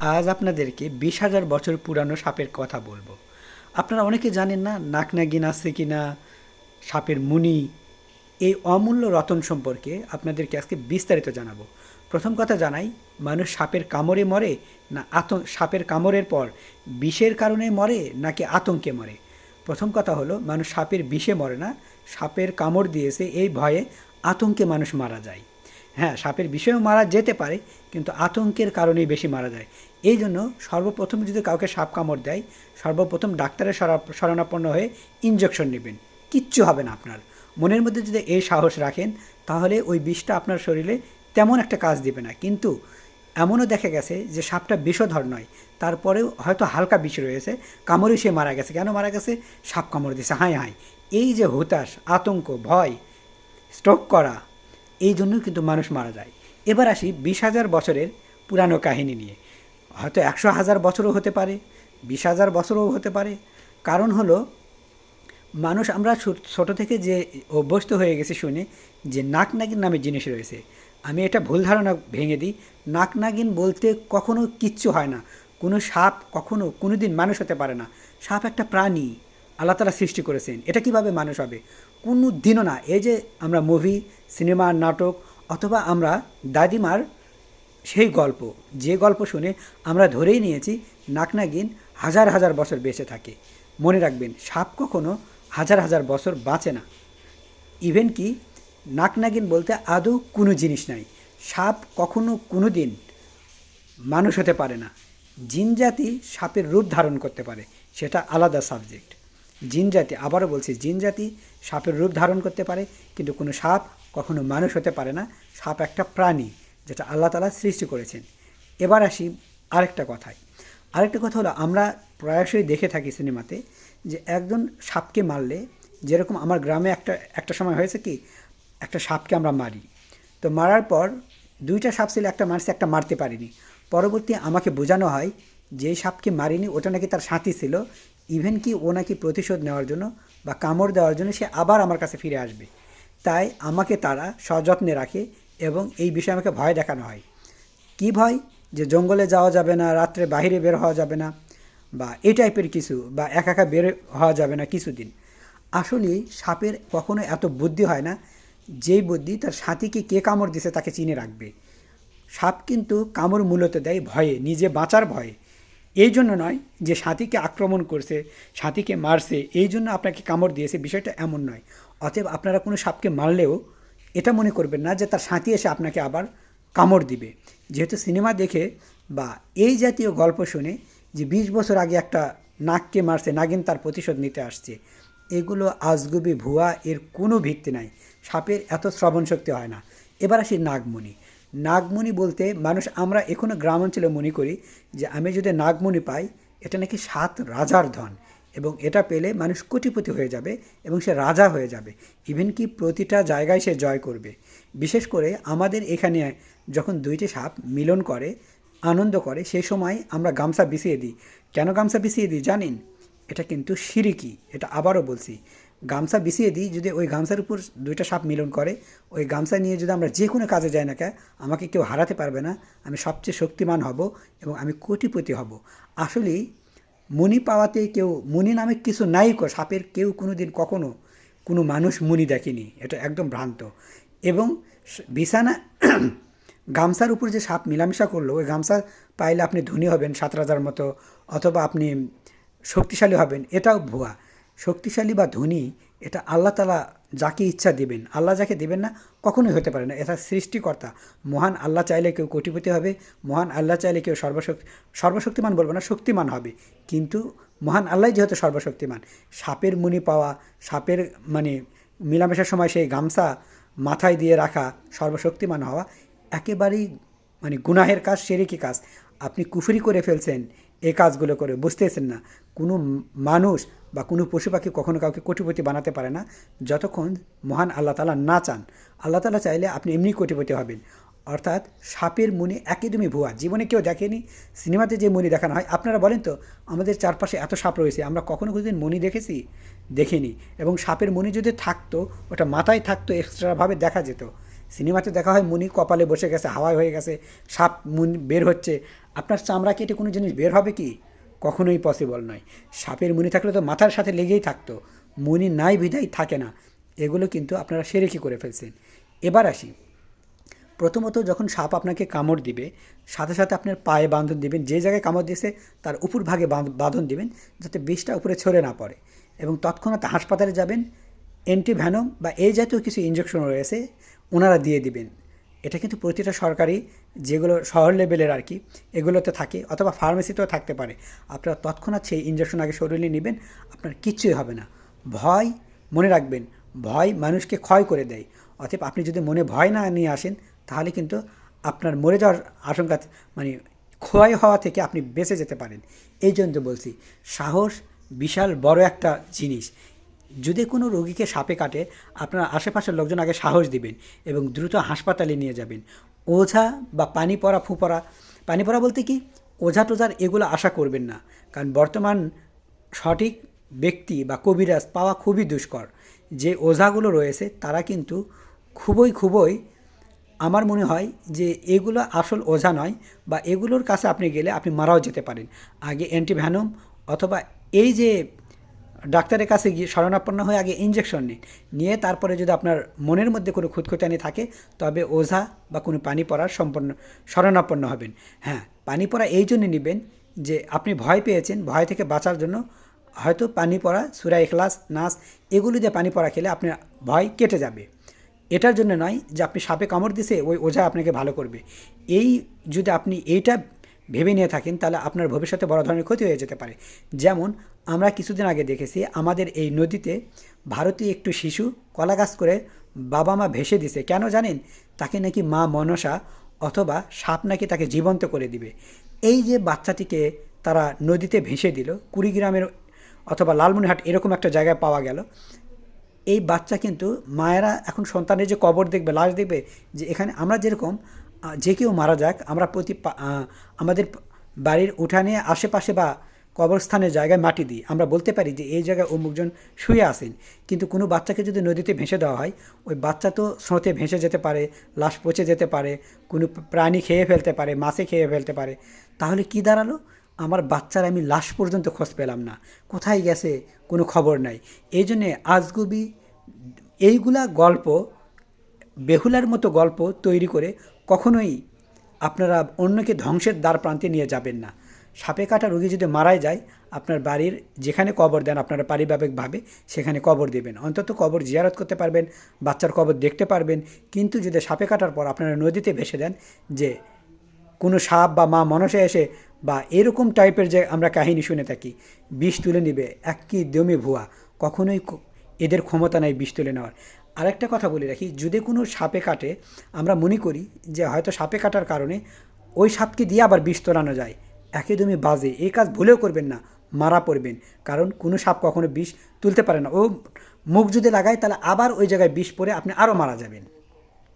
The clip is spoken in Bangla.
আজ আপনাদেরকে বিশ হাজার বছর পুরানো সাপের কথা বলব। আপনারা অনেকে জানেন না নাকনাগিন আছে কি না সাপের মুনি। এই অমূল্য রতন সম্পর্কে আপনাদেরকে আজকে বিস্তারিত জানাব। প্রথম কথা জানাই, মানুষ সাপের কামড়ে মরে না আতঙ্ক সাপের কামড়ের পর বিষের কারণে মরে নাকি আতঙ্কে মরে? প্রথম কথা হলো, মানুষ সাপের বিষে মরে না, সাপের কামড় দিয়েছে এই ভয়ে আতঙ্কে মানুষ মারা যায়। হ্যাঁ সাপের বিষয়েও মারা যেতে পারে, কিন্তু আতঙ্কের কারণেই বেশি মারা যায়। এই জন্য সর্বপ্রথম যদি কাউকে সাপ কামড় দেয়, সর্বপ্রথম ডাক্তারের শরা- শরণাপন্ন হয়ে ইঞ্জেকশন নেবেন। কিচ্ছু হবে না আপনার। মনের মধ্যে যদি এই সাহস রাখেন, তাহলে ওই বিষটা আপনার শরীরে তেমন একটা কাজ দিবে না। কিন্তু এমনও দেখা গেছে যে সাপটা বিষধর নয়, তারপরেও হয়তো হালকা বিষ রয়েছে কামড়ে সে মারা গেছে। কেন মারা গেছে? সাপ কামড় দিয়েছে হাই হাই এই যে হতাশ, আতঙ্ক, ভয় স্ট্রোক করা এই জন্যই কিন্তু মানুষ মারা যায়। এবার আসি বিশ হাজার বছরের পুরানো কাহিনী নিয়ে। হয়তো একশো হাজার বছরও হতে পারে, বিশ হাজার বছরও হতে পারে। কারণ হলো, মানুষ আমরা ছোট থেকে যে অভ্যস্ত হয়ে গেছি শুনে যে নাক নাগিন নামে জিনিস রয়েছে। আমি এটা ভুল ধারণা ভেঙে দিই। নাক নাগিন বলতে কখনো কিচ্ছু হয় না। কোনো সাপ কখনো কোনো দিন মানুষ হতে পারে না। সাপ একটা প্রাণী। আল্লাহ তালা সৃষ্টি করেছেন। এটা কীভাবে মানুষ হবে? কোনো দিনও না। এই যে আমরা মুভি সিনেমা নাটক, অথবা আমরা দাদিমার সেই গল্প, যে গল্প শুনে আমরা ধরেই নিয়েছি নাকনাগিন হাজার হাজার বছর বেঁচে থাকে। মনে রাখবেন, সাপ কখনো হাজার হাজার বছর বাঁচে না। ইভেন কি নাকনাগিন বলতে আদৌ কোনো জিনিস নাই। সাপ কখনো কোনো দিন মানুষ হতে পারে না। জিন জাতি সাপের রূপ ধারণ করতে পারে। সেটা আলাদা সাবজেক্ট জিন জাতি, আবারও বলছি, জিন জাতি সাপের রূপ ধারণ করতে পারে, কিন্তু কোনো সাপ কখনো মানুষ হতে পারে না। সাপ একটা প্রাণী যেটা আল্লাহ তালা সৃষ্টি করেছেন। এবার আসি আরেকটা কথায়। আরেকটা কথা হলো, আমরা প্রায়শই দেখে থাকি সিনেমাতে যে একজন সাপকে মারলে, যেরকম আমার গ্রামে একটা একটা সময় হয়েছে কি, একটা সাপকে আমরা মারি। তো মারার পর দুইটা সাপ ছিল, একটা মারছে, একটা মারতে পারিনি। পরবর্তী আমাকে বোঝানো হয় যে সাপকে মারিনি, ওটা নাকি তার সাথী ছিল। ইভেন কি ও নাকি প্রতিশোধ নেওয়ার জন্য বা কামড় দেওয়ার জন্য সে আবার আমার কাছে ফিরে আসবে। তাই আমাকে তারা সযত্নে রাখে এবং এই বিষয়ে আমাকে ভয় দেখানো হয়। কি ভয়? যে জঙ্গলে যাওয়া যাবে না, রাত্রে বাইরে বের হওয়া যাবে না বা এই টাইপের কিছু বা একা একা বের হওয়া যাবে না কিছুদিন। আসলে সাপের কখনো এত বুদ্ধি হয় না যেই বুদ্ধি তার সাথীকে কে কামড় দিছে তাকে চিনে রাখবে। সাপ কিন্তু কামড় মূলত দেয় ভয়ে, নিজে বাঁচার ভয়ে। এই জন্য নয় যে সাথীকে আক্রমণ করছে, সাথীকে মারছে, এই জন্য আপনাকে কামড় দিয়েছে, বিষয়টা এমন নয়। অতএব আপনারা কোনো সাপকে মারলেও এটা মনে করবেন না যে তার সাথী এসে আপনাকে আবার কামড় দিবে। যেহেতু সিনেমা দেখে বা এই জাতীয় গল্প শুনে যে বিশ বছর আগে একটা নাককে মারছে, নাগিন তার প্রতিশোধ নিতে আসছে, এগুলো আজগুবি ভুয়া, এর কোনো ভিত্তি নাই। সাপের এত শ্রবণ শক্তি হয় না। এবার আসি নাগমণি। নাগমণি বলতে মানুষ আমরা এখনও গ্রাম অঞ্চলে মনে করি যে আমি যদি নাগমণি পাই, এটা নাকি সাত রাজার ধন এবং এটা পেলে মানুষ কোটিপতি হয়ে যাবে এবং সে রাজা হয়ে যাবে। ইভেন কি প্রতিটা জায়গায় সে জয় করবে। বিশেষ করে আমাদের এখানে যখন দুইটি সাপ মিলন করে, আনন্দ করে, সেই সময় আমরা গামছা বিছিয়ে দিই। কেন গামছা বিছিয়ে দিই জানেন? এটা কিন্তু সিরিকি এটা আবারও বলছি। গামছা বিছিয়ে দিই, যদি ওই গামছার উপর দুইটা সাপ মিলন করে, ওই গামছা নিয়ে যদি আমরা যে কোনো কাজে যাই না কে আমাকে কেউ হারাতে পারবে না, আমি সবচেয়ে শক্তিমান হব এবং আমি কোটিপতি হব। আসলেই মুনি পাওয়াতে কেউ, মুনি নামে কিছু নাই সাপের কেউ কোনো দিন কখনো কোনো মানুষ মুনি দেখেনি, এটা একদম ভ্রান্ত। এবং বিছানা গামছার উপর যে সাপ মেলামেশা করল, ওই গামছা পাইলে আপনি ধনী হবেন সাত রাজার মতো, অথবা আপনি শক্তিশালী হবেন, এটাও ভুয়া। শক্তিশালী বা ধনী, এটা আল্লাহ তালা যাকে ইচ্ছা দেবেন। আল্লাহ যাকে দেবেন না, কখনোই হতে পারে না। এটা সৃষ্টিকর্তা। মহান আল্লাহ চাইলে কেউ কোটিপতি হবে, মহান আল্লাহ চাইলে কেউ সর্বশক্তি সর্বশক্তিমান বলব না, শক্তিমান হবে। কিন্তু মহান আল্লাহ যেহেতু সর্বশক্তিমান, সাপের মুনি পাওয়া, সাপের মানে মিলামেশার সময় সেই গামছা মাথায় দিয়ে রাখা, সর্বশক্তিমান হওয়া, একেবারেই মানে গুনাহের কাজ, সেরেকি কাজ। আপনি কুফরি করে ফেলছেন এই কাজগুলো করে। বুঝতেছেন না? কোনো মানুষ বা কোনো পশু পাখি কখনো কাউকে কোটিপতি বানাতে পারে না, যতক্ষণ মহান আল্লাহ তালা না চান। আল্লাহ তালা চাইলে আপনি এমনি কোটিপতি হবেন। অর্থাৎ সাপের মনি একদমই ভুয়া। জীবনে কেউ দেখেনি, সিনেমাতে যে মনি দেখানো হয়, আপনারা বলেন তো, আমাদের চারপাশে এত সাপ রয়েছে, আমরা কখনো কোনোদিন মনি দেখেছি? দেখিনি। এবং সাপের মনি যদি থাকতো, ওটা মাথায় থাকতো এক্সট্রাভাবে দেখা যেত। সিনেমাতে দেখা হয় মুনি কপালে বসে গেছে, হাওয়ায় হয়ে গেছে, সাপ মুনি বের হচ্ছে। আপনার চামড়া কেটে কোনো জিনিস বের হবে কি? কখনোই পসিবল নয়। সাপের মুনি থাকলে তো মাথার সাথে লেগেই থাকতো। মুনি নাই বিধাই থাকে না। এগুলো কিন্তু আপনারা সেরে কি করে ফেলছেন। এবার আসি। প্রথমত যখন সাপ আপনাকে কামড় দিবে, সাথে সাথে আপনার পায়ে বাঁধন দিবেন, যে জায়গায় কামড় দিয়েছে তার উপর ভাগে বাঁধ- বাঁধন দিবেন, যাতে বিষটা উপরে ছড়ে না পড়ে। এবং তৎক্ষণাৎ হাসপাতালে যাবেন অ্যান্টিভ্যানম বা এই জাতীয় কিছু ইঞ্জেকশন রয়েছে ওনারা দিয়ে দিবেন। এটা কিন্তু প্রতিটা সরকারি যেগুলো শহর লেভেলের আর কি, এগুলোতে থাকে অথবা ফার্মেসিতেও থাকতে পারে। আপনারা তৎক্ষণাৎ সেই ইঞ্জেকশন আগে শরীরে নেবেন, আপনার কিচ্ছুই হবে না। ভয় মনে রাখবেন, ভয় মানুষকে ক্ষয় করে দেয়। অতএব আপনি যদি মনে ভয় না নিয়ে আসেন, তাহলে কিন্তু আপনার মরে যাওয়ার আশঙ্কা মানে ক্ষয় হওয়া থেকে আপনি বেঁচে যেতে পারেন। এই জন্য বলছি, সাহস বিশাল বড় একটা জিনিস। যদি কোনো রোগীকে সাপে কাটে, আপনার আশেপাশের লোকজন আগে সাহস দিবেন এবং দ্রুত হাসপাতালে নিয়ে যাবেন। ওঝা বা পানি পড়া ফুপড়া পানি পড়া বলতে কি? ওঝা টোঝার এগুলো আশা করবেন না। কারণ বর্তমান সঠিক ব্যক্তি বা কবিরাজ পাওয়া খুবই দুষ্কর। যে ওঝাগুলো রয়েছে, তারা কিন্তু খুবই খুবই, আমার মনে হয় যে এগুলো আসল ওঝা নয় বা এগুলোর কাছে আপনি গেলে আপনি মারাও যেতে পারেন। আগে অ্যান্টিভ্যানম অথবা এই যে ডাক্তারের কাছে গিয়ে শরণাপন্ন হয়ে আগে ইঞ্জেকশন নিন। নিয়ে তারপরে যদি আপনার মনের মধ্যে কোনো খুঁতখুঁতানি থাকে, তবে ওঝা বা কোনো পানি পড়ার সম্পন্ন, শরণাপন্ন হবেন। হ্যাঁ পানি পড়া এই জন্য নেবেন যে আপনি ভয় পেয়েছেন, ভয় থেকে বাঁচার জন্য হয়তো পানি পড়া, সুরা এখলাস নাচ এগুলো দিয়ে পানি পড়া খেলে আপনার ভয় কেটে যাবে। এটার জন্য নয় যে আপনি সাপে কামড় দিছে, ওই ওঝা আপনাকে ভালো করবে। এই যদি আপনি এইটা ভেবে নিয়ে থাকেন, তাহলে আপনার ভবিষ্যতে বড় ধরনের ক্ষতি হয়ে যেতে পারে। যেমন, আমরা কিছুদিন আগে দেখেছি, আমাদের এই নদীতে ভারতীয় একটু শিশু কলা গাছ করে বাবা মা ভেসে দিছে। কেন জানেন? তাকে নাকি মা মনসা অথবা সাপ নাকি তাকে জীবন্ত করে দিবে। এই যে বাচ্চাটিকে তারা নদীতে ভেসে দিল, কুড়িগ্রামের অথবা লালমনিহাট এরকম একটা জায়গায় পাওয়া গেল, এই বাচ্চা কিন্তু মায়েরা এখন সন্তানের যে কবর দেখবে, লাশ দেখবে, যে এখানে আমরা যেরকম যে কেউ মারা যাক, আমরা প্রতি আমাদের বাড়ির উঠানে, আশেপাশে বা কবরস্থানের জায়গায় মাটি দিই। আমরা বলতে পারি যে, এই জায়গায় অমুকজন শুয়ে আসেন কিন্তু কোনো বাচ্চাকে যদি নদীতে ভেসে দেওয়া হয়, ওই বাচ্চা তো স্রোতে ভেসে যেতে পারে, লাশ পচে যেতে পারে, কোনো প্রাণী খেয়ে ফেলতে পারে, মাছে খেয়ে ফেলতে পারে। তাহলে কি দাঁড়াল? আমার বাচ্চার আমি লাশ পর্যন্ত খোঁজ পেলাম না। কোথায় গেছে? কোনো খবর নাই। এই জন্যে আজগুবি, এইগুলা গল্প বেহুলার মতো গল্প তৈরি করে কখনোই আপনারা অন্যকে ধ্বংসের দ্বার প্রান্তে নিয়ে যাবেন না। সাপে কাটা রোগী যদি মারাই যায়, আপনার বাড়ির যেখানে কবর দেন আপনারা পারিবারিকভাবে সেখানে কবর দেবেন। অন্তত কবর জিয়ারত করতে পারবেন, বাচ্চার কবর দেখতে পারবেন। কিন্তু যদি সাপে কাটার পর আপনারা নদীতে ভেসে দেন যে কোনো সাপ বা মা মনসা এসে বা এরকম টাইপের যে আমরা কাহিনী শুনে থাকি, বিষ তুলে নিবে এক একই দমে ভুয়া। কখনোই এদের ক্ষমতা নাই বিষ তুলে নেওয়ার। আরেকটা কথা বলে রাখি, যদি কোনো সাপে কাটে, আমরা মনে করি যে হয়তো সাপে কাটার কারণে ওই সাপকে দিয়ে আবার বিষ তোলানো যায়। একদমই বাজে। এই কাজ ভুলেও করবেন না, মারা পড়বেন। কারণ কোনো সাপ কখনো বিষ তুলতে পারে না। ও মুখ যদি লাগায়, তাহলে আবার ওই জায়গায় বিষ পরে আপনি আরও মারা যাবেন।